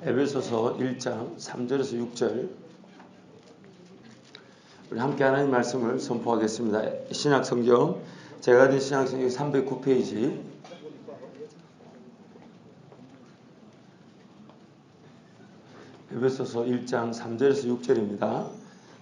에베소서 1장 3절에서 6절 우리 함께 하나님 말씀을 선포하겠습니다. 신약 성경 제가 가진 신약 성경 309페이지 에베소서 1장 3절에서 6절입니다.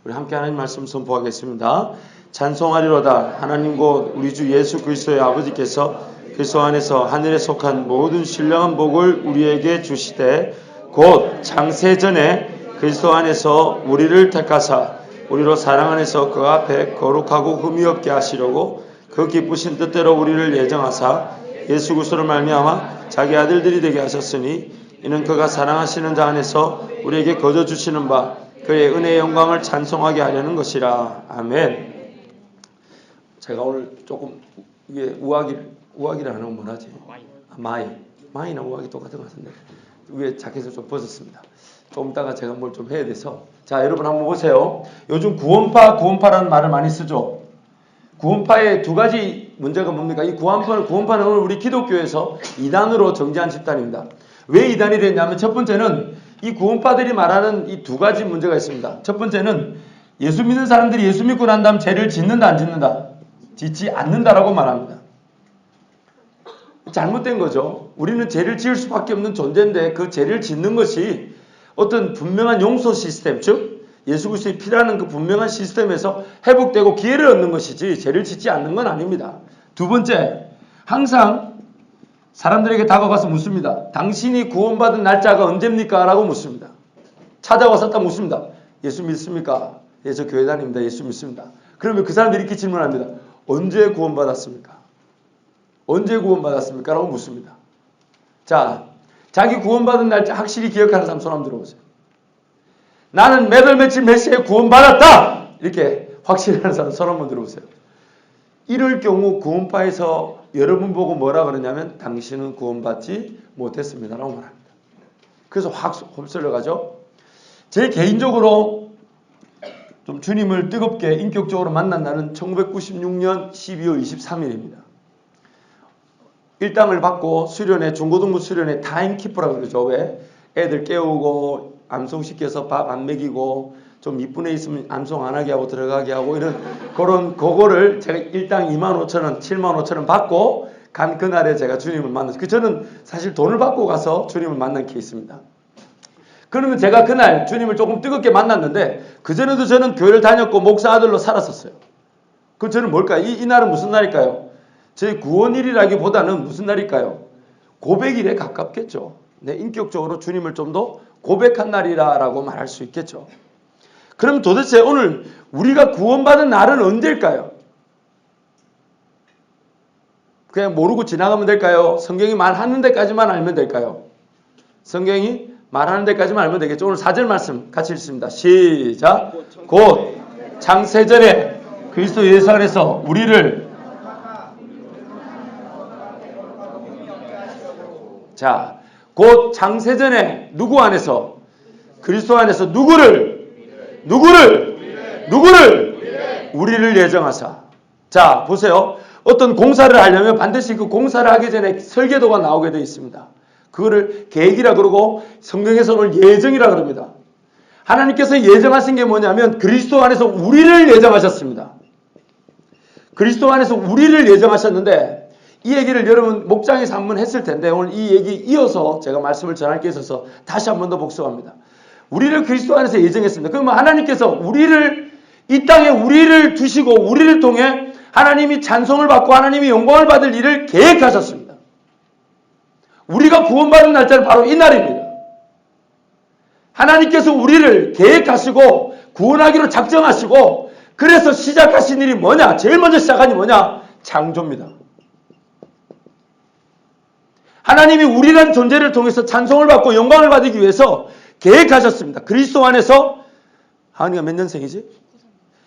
우리 함께 하나님 말씀 선포하겠습니다. 찬송하리로다 하나님 곧 우리 주 예수 그리스도의 아버지께서 그리스도 안에서 하늘에 속한 모든 신령한 복을 우리에게 주시되 곧 창세전에 그리스도 안에서 우리를 택하사 우리로 사랑 안에서 그 앞에 거룩하고 흠이 없게 하시려고 그 기쁘신 뜻대로 우리를 예정하사 예수 그리스도를 말미암아 자기 아들들이 되게 하셨으니 이는 그가 사랑하시는 자 안에서 우리에게 거저 주시는 바 그의 은혜의 영광을 찬송하게 하려는 것이라 아멘. 제가 오늘 조금 이게 우아기 우아기라는 건 뭐라지? 아, 마이 마이나 우아기 똑같은 것 같은데 위에 자켓을 좀 벗었습니다. 좀 이따가 제가 뭘 좀 해야 돼서 자 여러분 한번 보세요. 요즘 구원파 구원파라는 말을 많이 쓰죠. 구원파의 두 가지 문제가 뭡니까? 이 구원파는 구원파는 오늘 우리 기독교에서 이단으로 정지한 집단입니다. 왜 이단이 됐냐면 첫 번째는 이 구원파들이 말하는 이 두 가지 문제가 있습니다. 첫 번째는 예수 믿는 사람들이 예수 믿고 난 다음 죄를 짓는다 안 짓는다? 짓지 않는다라고 말합니다. 잘못된 거죠. 우리는 죄를 지을 수밖에 없는 존재인데 그 죄를 짓는 것이 어떤 분명한 용서 시스템, 즉 예수 그리스도의 피라는 그 분명한 시스템에서 회복되고 기회를 얻는 것이지 죄를 짓지 않는 건 아닙니다. 두 번째, 항상 사람들에게 다가가서 묻습니다. 당신이 구원받은 날짜가 언제입니까? 라고 묻습니다. 찾아와서 딱 묻습니다. 예수 믿습니까? 예, 저 교회 다닙니다. 예수 믿습니다. 그러면 그 사람들이 이렇게 질문합니다. 언제 구원받았습니까? 언제 구원받았습니까? 라고 묻습니다. 자, 자기 구원받은 날짜 확실히 기억하는 사람 손 한번 들어보세요. 나는 몇월 며칠 몇 시에 구원받았다! 이렇게 확실히 하는 사람 손 한번 들어보세요. 이럴 경우 구원파에서 여러분 보고 뭐라 그러냐면 당신은 구원받지 못했습니다. 라고 말합니다. 그래서 확 휩쓸려 가죠. 제 개인적으로 좀 주님을 뜨겁게 인격적으로 만난 날은 1996년 12월 23일입니다. 일당을 받고 수련회 중고등부 수련회 타임키퍼라고 그러죠. 왜? 애들 깨우고 암송시켜서 밥 안 먹이고 좀 이쁜 애 있으면 암송 안 하게 하고 들어가게 하고 이런 그런 그거를 제가 일당 2만 5천 원, 7만 5천 원 받고 간 그날에 제가 주님을 만났어요. 그 저는 사실 돈을 받고 가서 주님을 만난 케이스입니다. 그러면 제가 그날 주님을 조금 뜨겁게 만났는데 그전에도 저는 교회를 다녔고 목사 아들로 살았었어요. 그 저는 뭘까요? 이, 이 날은 무슨 날일까요? 저희 구원일이라기보다는 무슨 날일까요? 고백일에 가깝겠죠. 네, 인격적으로 주님을 좀 더 고백한 날이라고 말할 수 있겠죠. 그럼 도대체 오늘 우리가 구원받은 날은 언제일까요? 그냥 모르고 지나가면 될까요? 성경이 말하는 데까지만 알면 될까요? 성경이 말하는 데까지만 알면 되겠죠. 오늘 4절 말씀 같이 읽습니다. 시작. 곧 창세전에 그리스도 예수 안에서 우리를 자, 곧 창세전에 누구 안에서 그리스도 안에서 누구를 누구를 누구를 우리를 예정하사 자, 보세요. 어떤 공사를 하려면 반드시 그 공사를 하기 전에 설계도가 나오게 되어 있습니다. 그거를 계획이라 그러고 성경에서는 예정이라 그럽니다. 하나님께서 예정하신 게 뭐냐면 그리스도 안에서 우리를 예정하셨습니다. 그리스도 안에서 우리를 예정하셨는데 이 얘기를 여러분 목장에서 한번 했을 텐데 오늘 이 얘기 이어서 제가 말씀을 전할 게 있어서 다시 한 번 더 복습합니다. 우리를 그리스도 안에서 예정했습니다. 그러면 하나님께서 우리를 이 땅에 우리를 두시고 우리를 통해 하나님이 찬송을 받고 하나님이 영광을 받을 일을 계획하셨습니다. 우리가 구원받는 날짜는 바로 이 날입니다. 하나님께서 우리를 계획하시고 구원하기로 작정하시고 그래서 시작하신 일이 뭐냐? 제일 먼저 시작한 일이 뭐냐? 창조입니다. 하나님이 우리란 존재를 통해서 찬송을 받고 영광을 받기 위해서 계획하셨습니다. 그리스도 안에서 하은이가 몇 년생이지?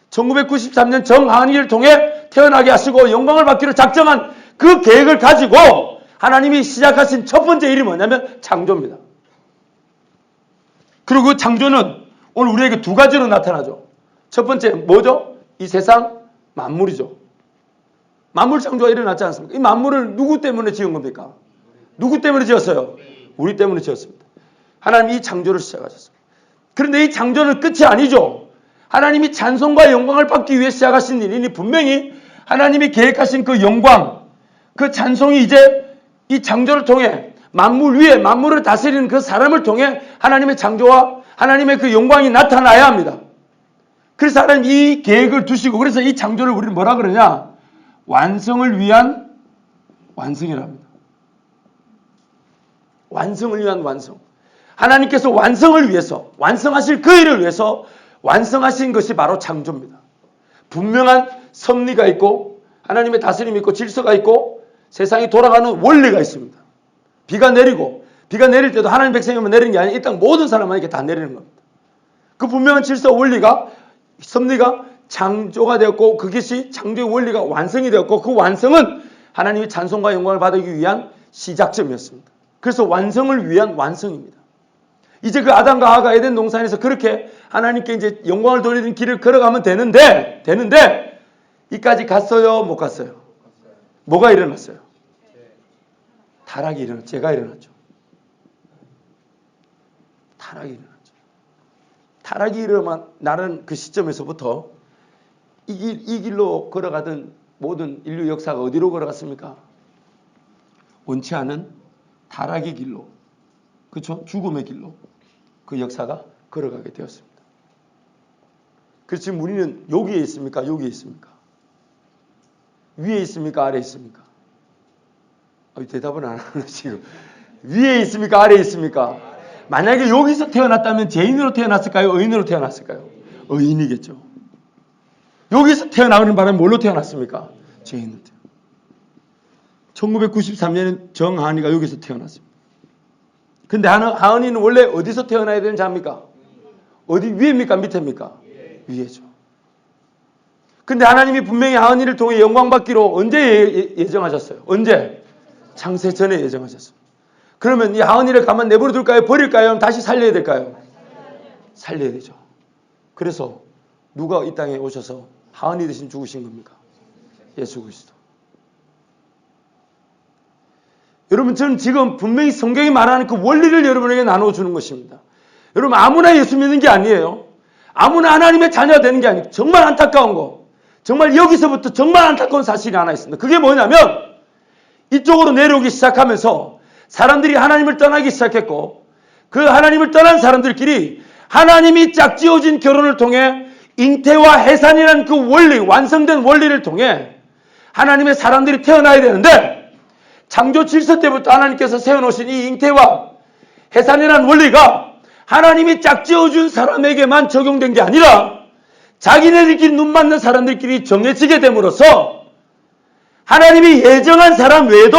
1993년 정하은이를 통해 태어나게 하시고 영광을 받기로 작정한 그 계획을 가지고 하나님이 시작하신 첫 번째 일이 뭐냐면 창조입니다. 그리고 그 창조는 오늘 우리에게 두 가지로 나타나죠. 첫 번째 뭐죠? 이 세상 만물이죠. 만물 창조가 일어났지 않습니까? 이 만물을 누구 때문에 지은 겁니까? 누구 때문에 지었어요? 우리 때문에 지었습니다. 하나님 이 창조를 시작하셨습니다. 그런데 이 창조는 끝이 아니죠. 하나님이 찬송과 영광을 받기 위해 시작하신 일이니 분명히 하나님이 계획하신 그 영광, 그 찬송이 이제 이 창조를 통해 만물 위에 만물을 다스리는 그 사람을 통해 하나님의 창조와 하나님의 그 영광이 나타나야 합니다. 그래서 하나님 이 계획을 두시고 그래서 이 창조를 우리는 뭐라 그러냐? 완성을 위한 완성이랍니다. 완성을 위한 완성. 하나님께서 완성을 위해서 완성하실 그 일을 위해서 완성하신 것이 바로 창조입니다. 분명한 섭리가 있고 하나님의 다스림이 있고 질서가 있고 세상이 돌아가는 원리가 있습니다. 비가 내리고 비가 내릴 때도 하나님 백성이면 내리는 게 아니라 이 땅 모든 사람에게 다 내리는 겁니다. 그 분명한 질서 원리가 섭리가 창조가 되었고 그것이 창조의 원리가 완성이 되었고 그 완성은 하나님의 찬송과 영광을 받기 위한 시작점이었습니다. 그래서 완성을 위한 완성입니다. 이제 그 아담과 하가 에덴 동산에서 그렇게 하나님께 이제 영광을 돌리는 길을 걸어가면 되는데 되는데 이까지 갔어요 못 갔어요? 뭐가 일어났어요? 타락이 일어났 제가 일어났죠. 타락이 일어났죠. 타락이 일어난 그 시점에서부터 이, 길, 이 길로 걸어가던 모든 인류 역사가 어디로 걸어갔습니까? 원치 않은 타락의 길로, 그렇죠? 죽음의 길로 그 역사가 걸어가게 되었습니다. 그래서 지금 우리는 여기에 있습니까? 여기에 있습니까? 위에 있습니까? 아래에 있습니까? 아, 대답을 안 하네 지금. 위에 있습니까? 아래에 있습니까? 만약에 여기서 태어났다면 죄인으로 태어났을까요? 의인으로 태어났을까요? 의인이겠죠. 여기서 태어나는 바람에 뭘로 태어났습니까? 죄인으로 태어. 1993년에 정하은이가 여기서 태어났습니다. 근데 하은이는 원래 어디서 태어나야 되는 자입니까? 어디 위입니까? 밑입니까? 위에죠. 근데 하나님이 분명히 하은이를 통해 영광 받기로 언제 예 정하셨어요? 언제? 창세 전에 예정하셨어요. 그러면 이 하은이를 가만 내버려 둘까요? 버릴까요? 다시 살려야 될까요? 살려야 되죠. 그래서 누가 이 땅에 오셔서 하은이 대신 죽으신 겁니까? 예수 그리스도. 여러분 저는 지금 분명히 성경이 말하는 그 원리를 여러분에게 나눠주는 것입니다. 여러분 아무나 예수 믿는 게 아니에요. 아무나 하나님의 자녀가 되는 게 아니고 정말 안타까운 거. 정말 여기서부터 정말 안타까운 사실이 하나 있습니다. 그게 뭐냐면 이쪽으로 내려오기 시작하면서 사람들이 하나님을 떠나기 시작했고 그 하나님을 떠난 사람들끼리 하나님이 짝지어진 결혼을 통해 잉태와 해산이라는 그 원리, 완성된 원리를 통해 하나님의 사람들이 태어나야 되는데 창조 질서 때부터 하나님께서 세워놓으신 이 잉태와 해산이라는 원리가 하나님이 짝지어준 사람에게만 적용된 게 아니라 자기네들끼리 눈 맞는 사람들끼리 정해지게 됨으로써 하나님이 예정한 사람 외에도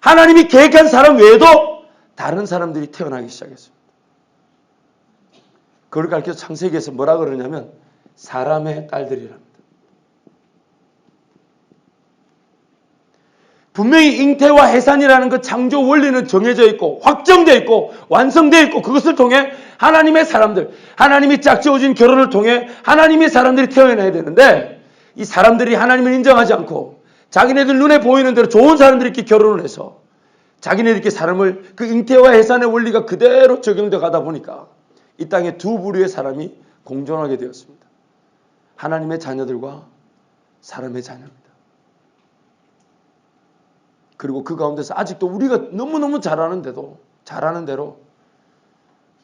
하나님이 계획한 사람 외에도 다른 사람들이 태어나기 시작했습니다. 그걸 가르쳐 창세기에서 뭐라 그러냐면 사람의 딸들이랍니다. 분명히 잉태와 해산이라는 그 창조 원리는 정해져 있고 확정되어 있고 완성되어 있고 그것을 통해 하나님의 사람들, 하나님이 짝지어진 결혼을 통해 하나님의 사람들이 태어나야 되는데 이 사람들이 하나님을 인정하지 않고 자기네들 눈에 보이는 대로 좋은 사람들끼리 결혼을 해서 자기네들끼리 사람을 그 잉태와 해산의 원리가 그대로 적용돼 가다 보니까 이 땅에 두 부류의 사람이 공존하게 되었습니다. 하나님의 자녀들과 사람의 자녀입니다. 그리고 그 가운데서 아직도 우리가 너무너무 잘하는데도 잘하는 대로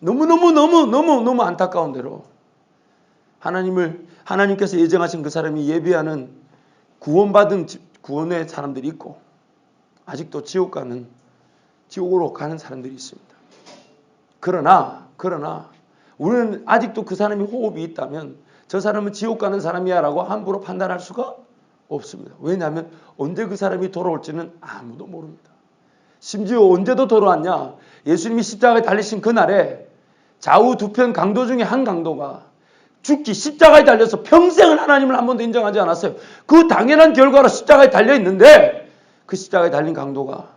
너무너무 너무 너무 안타까운 대로 하나님을 하나님께서 예정하신 그 사람이 예비하는 구원받은 구원의 사람들이 있고 아직도 지옥 가는 지옥으로 가는 사람들이 있습니다. 그러나 그러나 우리는 아직도 그 사람이 호흡이 있다면 저 사람은 지옥 가는 사람이야라고 함부로 판단할 수가 없습니다. 왜냐하면 언제 그 사람이 돌아올지는 아무도 모릅니다. 심지어 언제도 돌아왔냐? 예수님이 십자가에 달리신 그날에 좌우 두 편 강도 중에 한 강도가 죽기 십자가에 달려서 평생을 하나님을 한 번도 인정하지 않았어요. 그 당연한 결과로 십자가에 달려 있는데 그 십자가에 달린 강도가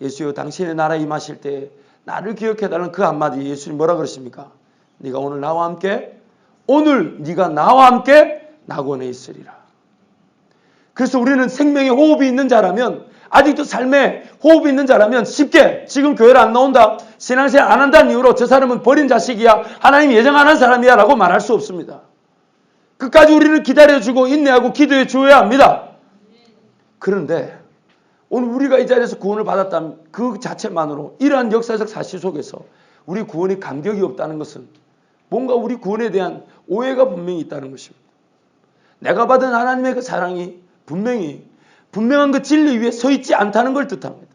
예수여 당신의 나라에 임하실 때 나를 기억해달라는 그 한마디 예수님 뭐라 그러십니까? 네가 오늘 나와 함께 오늘 네가 나와 함께 낙원에 있으리라. 그래서 우리는 생명의 호흡이 있는 자라면 아직도 삶에 호흡이 있는 자라면 쉽게 지금 교회를 안 나온다. 신앙생활 안 한다는 이유로 저 사람은 버린 자식이야. 하나님 예정 안 한 사람이야. 라고 말할 수 없습니다. 끝까지 우리를 기다려주고 인내하고 기도해 주어야 합니다. 그런데 오늘 우리가 이 자리에서 구원을 받았다면 그 자체만으로 이러한 역사적 사실 속에서 우리 구원이 감격이 없다는 것은 뭔가 우리 구원에 대한 오해가 분명히 있다는 것입니다. 내가 받은 하나님의 그 사랑이 분명히 분명한 그 진리 위에 서 있지 않다는 걸 뜻합니다.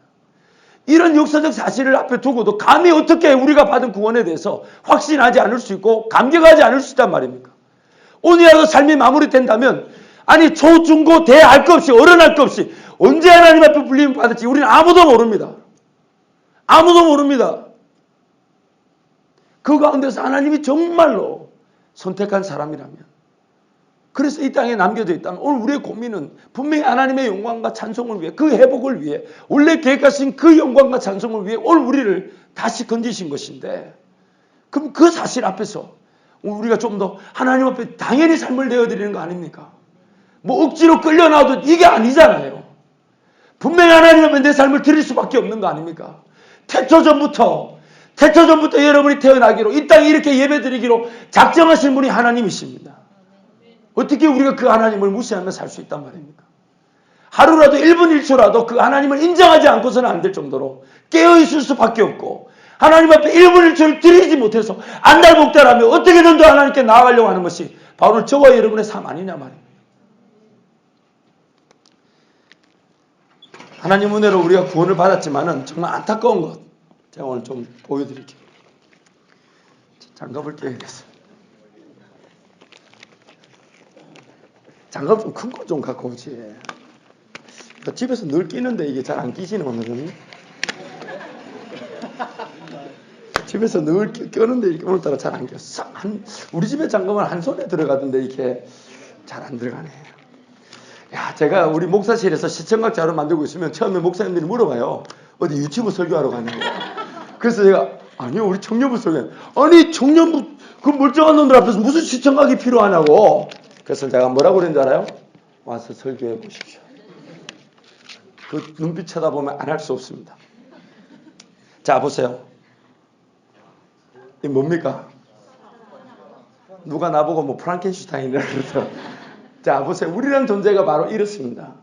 이런 역사적 사실을 앞에 두고도 감히 어떻게 우리가 받은 구원에 대해서 확신하지 않을 수 있고 감격하지 않을 수 있단 말입니까? 오늘이라도 삶이 마무리된다면 아니 초, 중, 고, 대할것 없이 어른 할 것 없이 언제 하나님 앞에 불림을 받을지 우리는 아무도 모릅니다. 아무도 모릅니다. 그 가운데서 하나님이 정말로 선택한 사람이라면 그래서 이 땅에 남겨져 있다면 오늘 우리의 고민은 분명히 하나님의 영광과 찬송을 위해 그 회복을 위해 원래 계획하신 그 영광과 찬송을 위해 오늘 우리를 다시 건지신 것인데 그럼 그 사실 앞에서 우리가 좀 더 하나님 앞에 당연히 삶을 내어드리는 거 아닙니까? 뭐 억지로 끌려 나와도 이게 아니잖아요. 분명히 하나님 앞에 내 삶을 드릴 수밖에 없는 거 아닙니까? 태초 전부터 태초 전부터 여러분이 태어나기로 이 땅에 이렇게 예배드리기로 작정하신 분이 하나님이십니다. 어떻게 우리가 그 하나님을 무시하며 살 수 있단 말입니까? 하루라도 1분 1초라도 그 하나님을 인정하지 않고서는 안 될 정도로 깨어 있을 수밖에 없고 하나님 앞에 1분 1초를 드리지 못해서 안달복달하며 어떻게든 더 하나님께 나아가려고 하는 것이 바로 저와 여러분의 삶 아니냐 말입니다. 하나님 은혜로 우리가 구원을 받았지만은 정말 안타까운 것 제가 오늘 좀 보여드릴게요. 장갑을 껴야겠어요. 장갑 좀 큰 거 좀 갖고 오지. 나 집에서 늘 끼는데 이게 잘 안 끼지는 오늘은. 집에서 늘 끼- 껴는데 이렇게 오늘따라 잘 안 껴. 싹 한, 우리 집에 장갑은 한 손에 들어가던데 이렇게 잘 안 들어가네. 야, 제가 우리 목사실에서 시청각 자료 만들고 있으면 처음에 목사님들이 물어봐요. 어디 유튜브 설교하러 가냐고. 그래서 제가 아니요, 우리 청년부 설교. 아니 청년부 그 멀쩡한 놈들 앞에서 무슨 시청각이 필요하냐고. 그래서 제가 뭐라고 그랬는지 알아요? 와서 설교해 보십시오. 그 눈빛 쳐다보면 안 할 수 없습니다. 자, 보세요. 이 뭡니까? 누가 나보고 뭐 프랑켄슈타인이라 그러더라. 자, 보세요. 우리라는 존재가 바로 이렇습니다.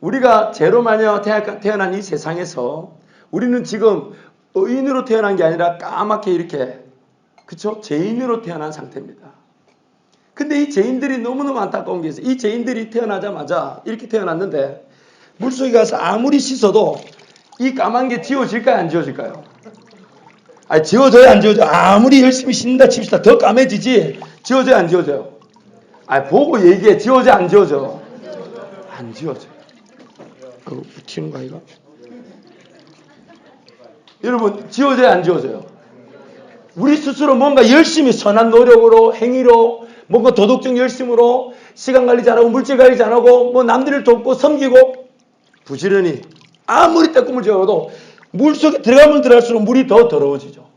우리가 제로 마녀 태어- 태어난 이 세상에서 우리는 지금 의인으로 태어난 게 아니라 까맣게 이렇게 그쵸? 죄인으로 태어난 상태입니다. 근데 이 죄인들이 너무너무 안타까운 게 있어요. 이 죄인들이 태어나자마자 이렇게 태어났는데 물속에 가서 아무리 씻어도 이 까만 게 지워질까요? 안 지워질까요? 아니, 지워져요? 안 지워져요? 아무리 열심히 씻는다 칩시다. 더 까매지지? 지워져요? 안 지워져요? 아니, 보고 얘기해. 지워져? 안 지워져? 안 지워져요. 그거 붙이는 거 아이가? 여러분, 지워져요? 안 지워져요? 우리 스스로 뭔가 열심히 선한 노력으로, 행위로, 뭔가 도덕적 열심으로, 시간 관리 잘하고, 물질 관리 잘하고, 뭐 남들을 돕고, 섬기고, 부지런히, 아무리 떼꿈을 지어도, 물 속에 들어가면 들어갈수록 물이 더 더러워지죠.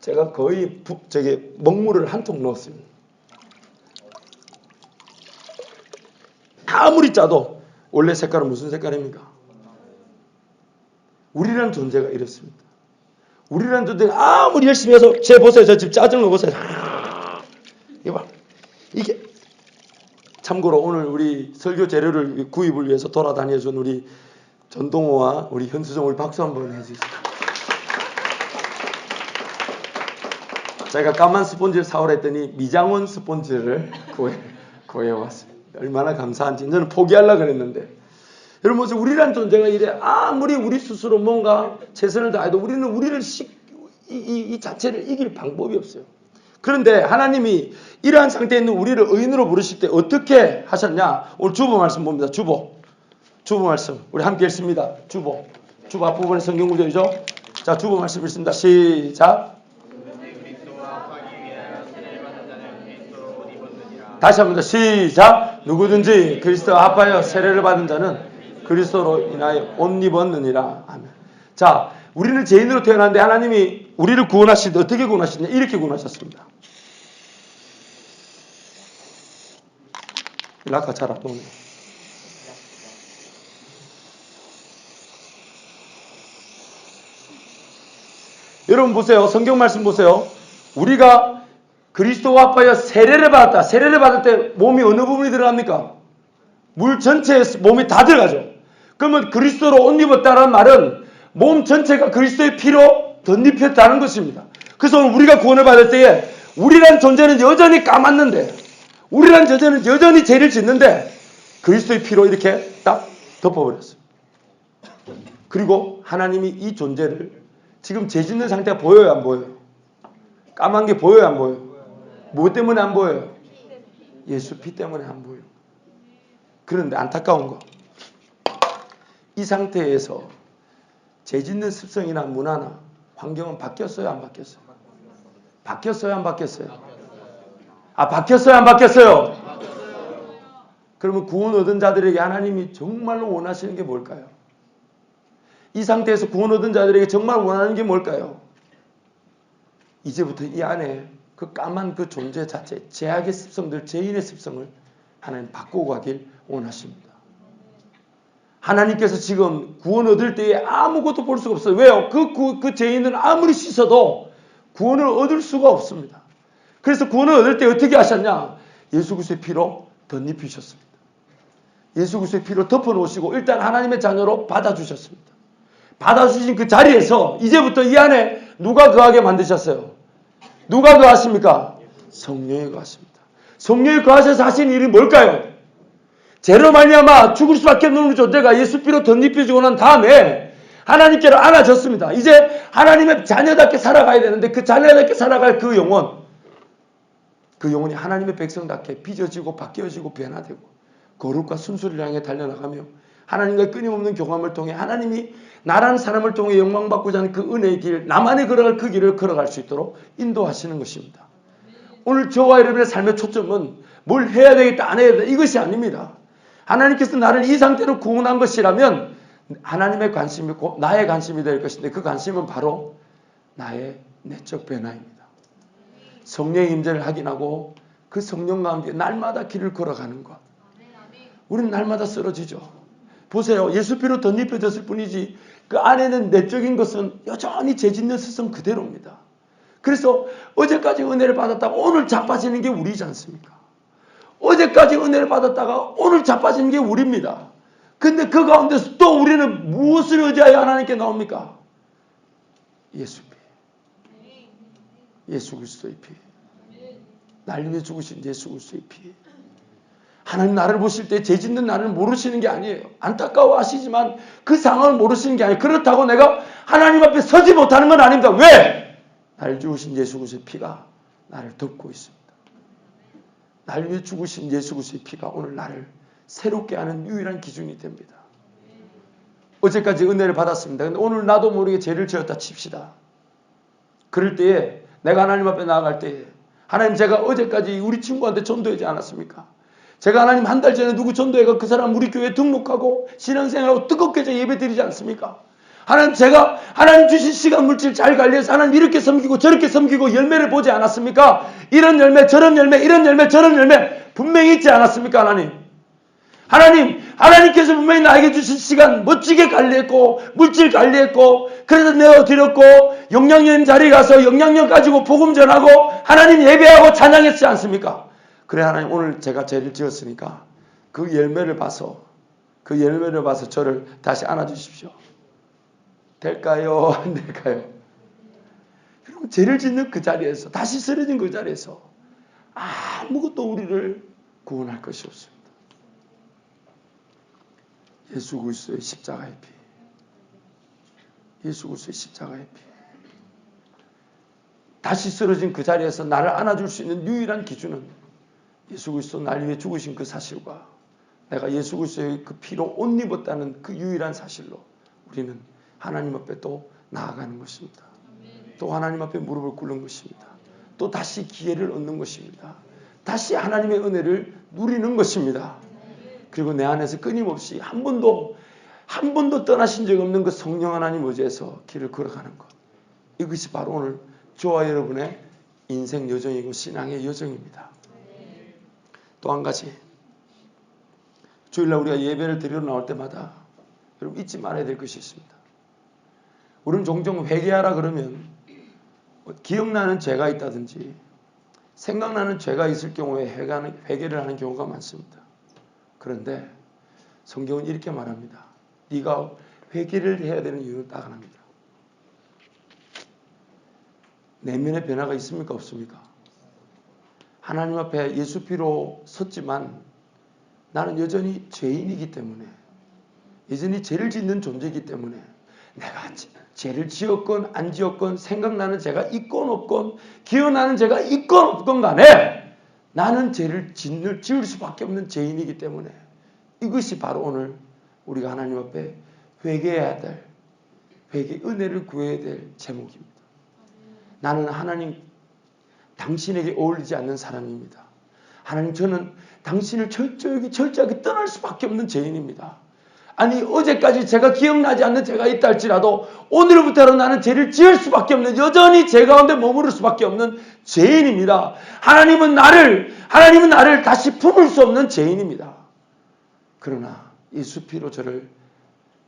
제가 거의 부, 저기 먹물을 한 통 넣었습니다. 아무리 짜도 원래 색깔은 무슨 색깔입니까? 우리라는 존재가 이렇습니다. 우리라는 존재가 아무리 열심히 해서 제 보세요. 저 집 짜증 거 보세요. 이거 봐. 이게 참고로 오늘 우리 설교 재료를 구입을 위해서 돌아다녀준 우리 전동호와 우리 현수정 우리 박수 한번 해주시죠. 제가 까만 스폰지를 사오라 했더니 미장원 스폰지를 구해, 구해왔습니다. 얼마나 감사한지 저는 포기하려고 그랬는데 여러분 우리란 존재가 이래 아무리 우리 스스로 뭔가 최선을 다해도 우리는 우리를 시, 이, 이, 이 자체를 이길 방법이 없어요. 그런데 하나님이 이러한 상태에 있는 우리를 의인으로 부르실 때 어떻게 하셨냐? 오늘 주보 말씀 봅니다. 주보. 주보 말씀. 우리 함께 읽습니다. 주보. 주보 앞부분에 성경 구절이죠? 자, 주보 말씀 읽습니다. 시작. 다시 한번더 시작. 누구든지 그리스도와 합하여 세례를 받은 자는 그리스도로 인하여 옷 입었느니라. 아멘. 자, 우리는 죄인으로 태어났는데 하나님이 우리를 구원하시는데 어떻게 구원하시냐? 이렇게 구원하셨습니다. 라카 잘안 오네. 여러분 보세요. 성경 말씀 보세요. 우리가 그리스도와 합하여 세례를 받았다. 세례를 받을 때 몸이 어느 부분이 들어갑니까? 물 전체에 몸이 다 들어가죠. 그러면 그리스도로 옷 입었다는 말은 몸 전체가 그리스도의 피로 덧입혔다는 것입니다. 그래서 우리가 구원을 받을 때에 우리란 존재는 여전히 까맣는데 우리란 존재는 여전히 죄를 짓는데 그리스도의 피로 이렇게 딱 덮어버렸어요. 그리고 하나님이 이 존재를 지금 죄 짓는 상태가 보여요 안 보여요? 까만 게 보여요 안 보여요? 뭐 때문에 안 보여요? 예수 피 때문에 안 보여요. 그런데 안타까운 거. 이 상태에서 죄 짓는 습성이나 문화나 환경은 바뀌었어요 안 바뀌었어요? 바뀌었어요 안 바뀌었어요? 아 바뀌었어요 안 바뀌었어요? 그러면 구원 얻은 자들에게 하나님이 정말로 원하시는 게 뭘까요? 이 상태에서 구원 얻은 자들에게 정말 원하는 게 뭘까요? 이제부터 이 안에 그 까만 그 존재 자체, 죄악의 습성들, 죄인의 습성을 하나님 바꾸고 가길 원하십니다. 하나님께서 지금 구원 얻을 때에 아무것도 볼 수가 없어요. 왜요? 그, 그, 그 죄인은 아무리 씻어도 구원을 얻을 수가 없습니다. 그래서 구원을 얻을 때 어떻게 하셨냐? 예수 그리스도의 피로 덧입히셨습니다. 예수 그리스도의 피로 덮어 놓으시고 일단 하나님의 자녀로 받아 주셨습니다. 받아 주신 그 자리에서 이제부터 이 안에 누가 거하게 만드셨어요? 누가 거하십니까? 성령이 거하십니다. 성령이 거하셔서 하신 일이 뭘까요? 죄로 말미암아 죽을 수밖에 없는 존재가 예수 피로 덧입혀지고 난 다음에 하나님께로 안아졌습니다. 이제 하나님의 자녀답게 살아가야 되는데 그 자녀답게 살아갈 그 영혼 그 영혼이 하나님의 백성답게 빚어지고 바뀌어지고 변화되고 거룩과 순수를 향해 달려나가며 하나님과의 끊임없는 교감을 통해 하나님이 나라는 사람을 통해 영광받고자 하는 그 은혜의 길, 나만이 걸어갈 그 길을 걸어갈 수 있도록 인도하시는 것입니다. 오늘 저와 여러분의 삶의 초점은 뭘 해야 되겠다, 안 해야 되겠다, 이것이 아닙니다. 하나님께서 나를 이 상태로 구원한 것이라면 하나님의 관심이 고 나의 관심이 될 것인데 그 관심은 바로 나의 내적 변화입니다. 성령의 임재를 확인하고 그 성령과 함께 날마다 길을 걸어가는 것. 우리는 날마다 쓰러지죠. 보세요. 예수 피로 덧입혀졌을 뿐이지 그 안에는 내적인 것은 여전히 죄짓는 스성 그대로입니다. 그래서 어제까지 은혜를 받았다가 오늘 자빠지는 게 우리지 않습니까? 어제까지 은혜를 받았다가 오늘 자빠지는 게 우리입니다. 근데 그 가운데서 또 우리는 무엇을 의지하여 하나님께 나옵니까? 예수 피. 예수 그리스도의 피. 날 위해 죽으신 예수 그리스도의 피. 하나님 나를 보실 때 죄 짓는 나를 모르시는 게 아니에요. 안타까워 하시지만 그 상황을 모르시는 게 아니에요. 그렇다고 내가 하나님 앞에 서지 못하는 건 아닙니다. 왜? 날 죽으신 예수 그리스도의 피가 나를 덮고 있습니다. 날 위해 죽으신 예수 그리스도의 피가 오늘 나를 새롭게 하는 유일한 기준이 됩니다. 어제까지 은혜를 받았습니다. 근데 오늘 나도 모르게 죄를 지었다 칩시다. 그럴 때에 내가 하나님 앞에 나아갈 때에 하나님 제가 어제까지 우리 친구한테 전도하지 않았습니까? 제가 하나님 한 달 전에 누구 전도해가 그 사람 우리 교회에 등록하고 신앙생활하고 뜨겁게 저 예배 드리지 않습니까? 하나님 제가 하나님 주신 시간 물질 잘 관리해서 하나님 이렇게 섬기고 저렇게 섬기고 열매를 보지 않았습니까? 이런 열매 저런 열매 이런 열매 저런 열매 분명히 있지 않았습니까 하나님? 하나님 하나님께서 분명히 나에게 주신 시간 멋지게 관리했고 물질 관리했고 그래서 내어 드렸고 영양년 자리 가서 영양력 가지고 복음 전하고 하나님 예배하고 찬양했지 않습니까? 그래 하나님 오늘 제가 죄를 지었으니까 그 열매를 봐서 그 열매를 봐서 저를 다시 안아주십시오. 될까요? 안 될까요? 그리고 죄를 짓는 그 자리에서 다시 쓰러진 그 자리에서 아무것도 우리를 구원할 것이 없습니다. 예수 그리스도의 십자가의 피. 예수 그리스도의 십자가의 피. 다시 쓰러진 그 자리에서 나를 안아줄 수 있는 유일한 기준은 예수 그리스도 날 위해 죽으신 그 사실과 내가 예수 그리스도의 그 피로 옷 입었다는 그 유일한 사실로 우리는 하나님 앞에 또 나아가는 것입니다. 또 하나님 앞에 무릎을 꿇는 것입니다. 또 다시 기회를 얻는 것입니다. 다시 하나님의 은혜를 누리는 것입니다. 그리고 내 안에서 끊임없이 한 번도 한 번도 떠나신 적 없는 그 성령 하나님 의지에서 길을 걸어가는 것. 이것이 바로 오늘 저와 여러분의 인생 여정이고 신앙의 여정입니다. 또 한 가지 주일날 우리가 예배를 드리러 나올 때마다 여러분 잊지 말아야 될 것이 있습니다. 우리는 종종 회개하라 그러면 기억나는 죄가 있다든지 생각나는 죄가 있을 경우에 회개를 하는 경우가 많습니다. 그런데 성경은 이렇게 말합니다. 네가 회개를 해야 되는 이유는 딱 하나입니다. 내면의 변화가 있습니까? 없습니까? 하나님 앞에 예수 피로 섰지만 나는 여전히 죄인이기 때문에 여전히 죄를 짓는 존재이기 때문에 내가 죄를 지었건 안 지었건 생각나는 죄가 있건 없건 기억나는 죄가 있건 없건 간에 나는 죄를 짓는, 지을 수밖에 없는 죄인이기 때문에 이것이 바로 오늘 우리가 하나님 앞에 회개해야 될 회개 은혜를 구해야 될 제목입니다. 나는 하나님 당신에게 어울리지 않는 사람입니다. 하나님 저는 당신을 철저하게 철저하게 떠날 수밖에 없는 죄인입니다. 아니 어제까지 제가 기억나지 않는 죄가 있다 할지라도 오늘부터는 나는 죄를 지을 수밖에 없는 여전히 죄 가운데 머무를 수밖에 없는 죄인입니다. 하나님은 나를 하나님은 나를 다시 품을 수 없는 죄인입니다. 그러나 예수 피로 저를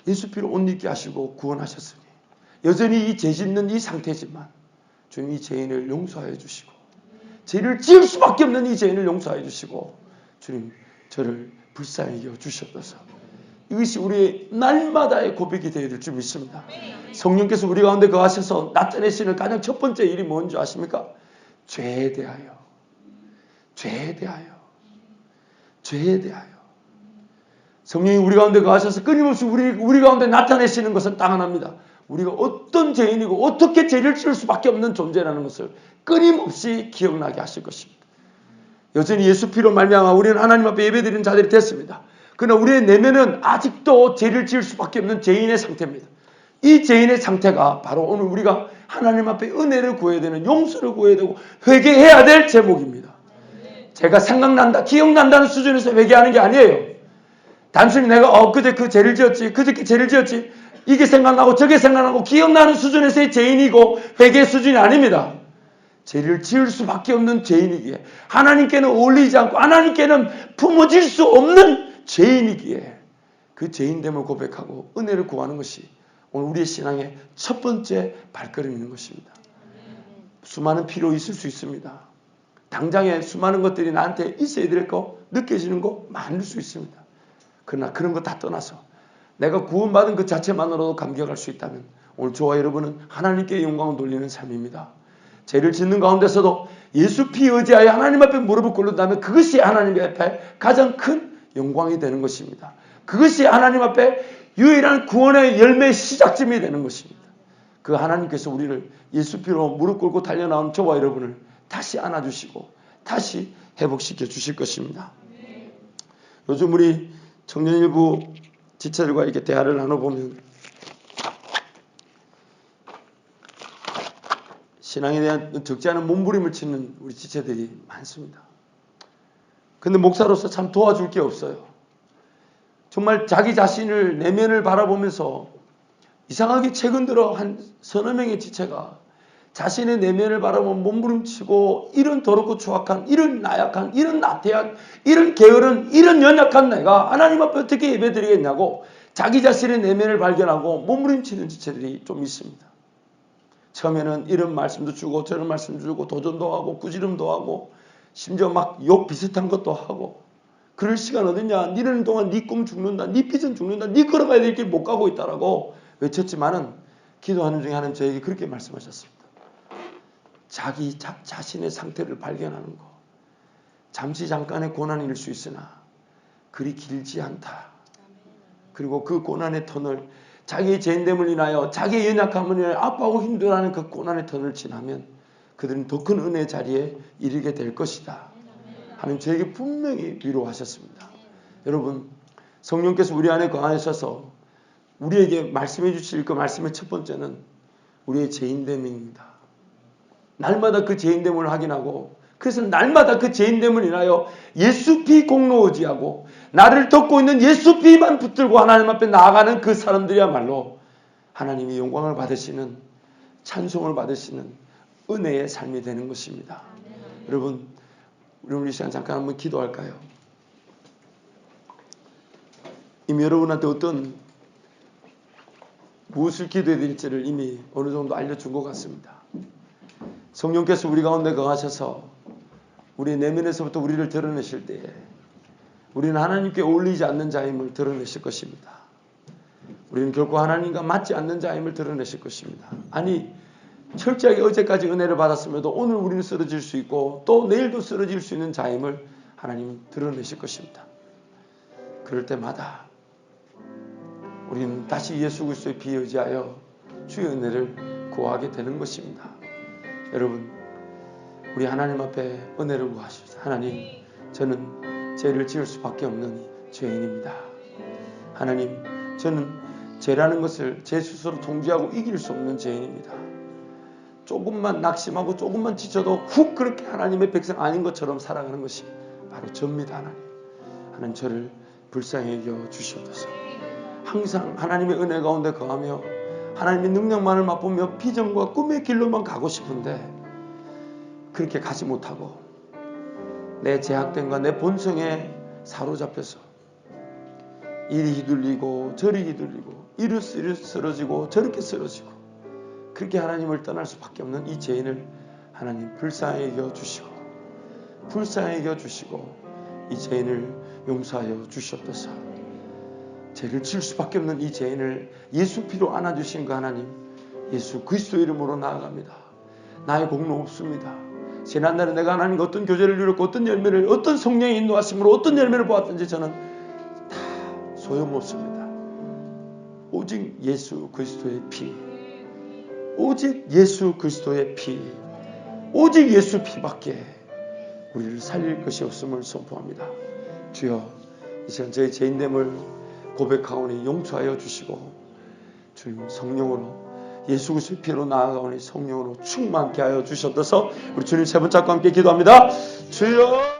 예수 피로 옷 입게 하시고 구원하셨으니 여전히 이 죄 짓는 이 상태지만 주님 이 죄인을 용서하여 주시고 죄를 지을 수밖에 없는 이 죄인을 용서하여 주시고 주님 저를 불쌍히 여겨 주시옵소서. 이것이 우리의 날마다의 고백이 되어야 될 줄 믿습니다. 성령께서 우리 가운데 거하셔서 나타내시는 가장 첫 번째 일이 뭔지 아십니까? 죄에 대하여. 죄에 대하여. 죄에 대하여. 성령이 우리 가운데 거하셔서 끊임없이 우리, 우리 가운데 나타내시는 것은 딱 하나입니다. 우리가 어떤 죄인이고 어떻게 죄를 지을 수밖에 없는 존재라는 것을 끊임없이 기억나게 하실 것입니다. 여전히 예수 피로 말미암아 우리는 하나님 앞에 예배드리는 자들이 됐습니다. 그러나 우리의 내면은 아직도 죄를 지을 수밖에 없는 죄인의 상태입니다. 이 죄인의 상태가 바로 오늘 우리가 하나님 앞에 은혜를 구해야 되는 용서를 구해야 되고 회개해야 될 제목입니다. 제가 생각난다, 기억난다는 수준에서 회개하는 게 아니에요. 단순히 내가 어 그제 그 죄를 지었지, 그저께 죄를 지었지, 이게 생각나고 저게 생각나고 기억나는 수준에서의 죄인이고 회개 수준이 아닙니다. 죄를 지을 수밖에 없는 죄인이기에 하나님께는 어울리지 않고 하나님께는 품어질 수 없는 죄인이기에 그 죄인됨을 고백하고 은혜를 구하는 것이 오늘 우리의 신앙의 첫 번째 발걸음인 것입니다. 수많은 필요 있을 수 있습니다. 당장에 수많은 것들이 나한테 있어야 될 거, 느껴지는 거 많을 수 있습니다. 그러나 그런 거 다 떠나서 내가 구원받은 그 자체만으로도 감격할 수 있다면 오늘 저와 여러분은 하나님께 영광을 돌리는 삶입니다. 죄를 짓는 가운데서도 예수 피 의지하여 하나님 앞에 무릎을 꿇는다면 그것이 하나님 앞에 가장 큰 영광이 되는 것입니다. 그것이 하나님 앞에 유일한 구원의 열매 시작점이 되는 것입니다. 그 하나님께서 우리를 예수 피로 무릎 꿇고 달려나온 저와 여러분을 다시 안아주시고 다시 회복시켜 주실 것입니다. 요즘 우리 청년일부 지체들과 이렇게 대화를 나눠보면 신앙에 대한 적지 않은 몸부림을 치는 우리 지체들이 많습니다. 근데 목사로서 참 도와줄 게 없어요. 정말 자기 자신을 내면을 바라보면서 이상하게 최근 들어 한 서너 명의 지체가 자신의 내면을 바라보면 몸부림치고 이런 더럽고 추악한 이런 나약한 이런 나태한 이런 게으른 이런 연약한 내가 하나님 앞에 어떻게 예배드리겠냐고 자기 자신의 내면을 발견하고 몸부림치는 지체들이 좀 있습니다. 처음에는 이런 말씀도 주고 저런 말씀도 주고 도전도 하고 꾸지름도 하고 심지어 막 욕 비슷한 것도 하고 그럴 시간 어딨냐 니는 동안 네꿈 죽는다 네 비전 죽는다 네 걸어가야 될 길 못 가고 있다라고 외쳤지만은 기도하는 중에 하나님 저에게 그렇게 말씀하셨습니다. 자기 자, 자신의 상태를 발견하는 거 잠시 잠깐의 고난일 수 있으나 그리 길지 않다. 그리고 그 고난의 터널 자기의 죄인됨을 인하여 자기의 연약함을 인하여 아파하고 힘들어하는 그 고난의 터널을 지나면 그들은 더 큰 은혜의 자리에 이르게 될 것이다. 하나님 저에게 분명히 위로하셨습니다. 여러분 성령께서 우리 안에 거하셔서 우리에게 말씀해 주실 그 말씀의 첫 번째는 우리의 죄인됨입니다. 날마다 그 죄인됨을 확인하고 그래서 날마다 그 죄인됨을 인하여 예수 피 공로 의지하고 나를 덮고 있는 예수 피만 붙들고 하나님 앞에 나아가는 그 사람들이야말로 하나님이 영광을 받으시는 찬송을 받으시는 은혜의 삶이 되는 것입니다. 여러분 우리 우리 시간 잠깐 한번 기도할까요? 이미 여러분한테 어떤 무엇을 기도해 드릴지를 이미 어느 정도 알려준 것 같습니다. 성령께서 우리 가운데 거하셔서 우리 내면에서부터 우리를 드러내실 때에 우리는 하나님께 어울리지 않는 자임을 드러내실 것입니다. 우리는 결코 하나님과 맞지 않는 자임을 드러내실 것입니다. 아니 철저하게 어제까지 은혜를 받았음에도 오늘 우리는 쓰러질 수 있고 또 내일도 쓰러질 수 있는 자임을 하나님은 드러내실 것입니다. 그럴 때마다 우리는 다시 예수 그리스도의 피에 의지하여 주의 은혜를 구하게 되는 것입니다. 여러분 우리 하나님 앞에 은혜를 구하십시오. 하나님 저는 죄를 지을 수밖에 없는 죄인입니다. 하나님 저는 죄라는 것을 제 스스로 통제하고 이길 수 없는 죄인입니다. 조금만 낙심하고 조금만 지쳐도 훅 그렇게 하나님의 백성 아닌 것처럼 살아가는 것이 바로 접니다 하나님. 하나님 저를 불쌍히 여겨 주시옵소서. 항상 하나님의 은혜 가운데 거하며 하나님의 능력만을 맛보며 비전과 꿈의 길로만 가고 싶은데 그렇게 가지 못하고 내 제약됨과 내 본성에 사로잡혀서 이리 휘둘리고 저리 휘둘리고 이리 쓰러지고 저렇게 쓰러지고 그렇게 하나님을 떠날 수밖에 없는 이 죄인을 하나님 불쌍히 여겨 주시고 불쌍히 여겨 주시고 이 죄인을 용서하여 주시옵소서. 죄를 질 수밖에 없는 이 죄인을 예수 피로 안아 주신 그 하나님 예수 그리스도 이름으로 나아갑니다. 나의 공로 없습니다. 지난날에 내가 하나님과 어떤 교제를 이뤘고 어떤 열매를 어떤 성령의 인도하심으로 어떤 열매를 보았든지 저는 다 소용없습니다. 오직 예수 그리스도의 피 오직 예수 그리스도의 피 오직 예수 피밖에 우리를 살릴 것이 없음을 선포합니다. 주여 이 시간 저희 죄인됨을 고백하오니 용서하여 주시고 주님 성령으로 예수 그리스도의 피로 나아가오니 성령으로 충만케 하여 주셨어서 우리 주님 세 번째 과 함께 기도합니다. 주여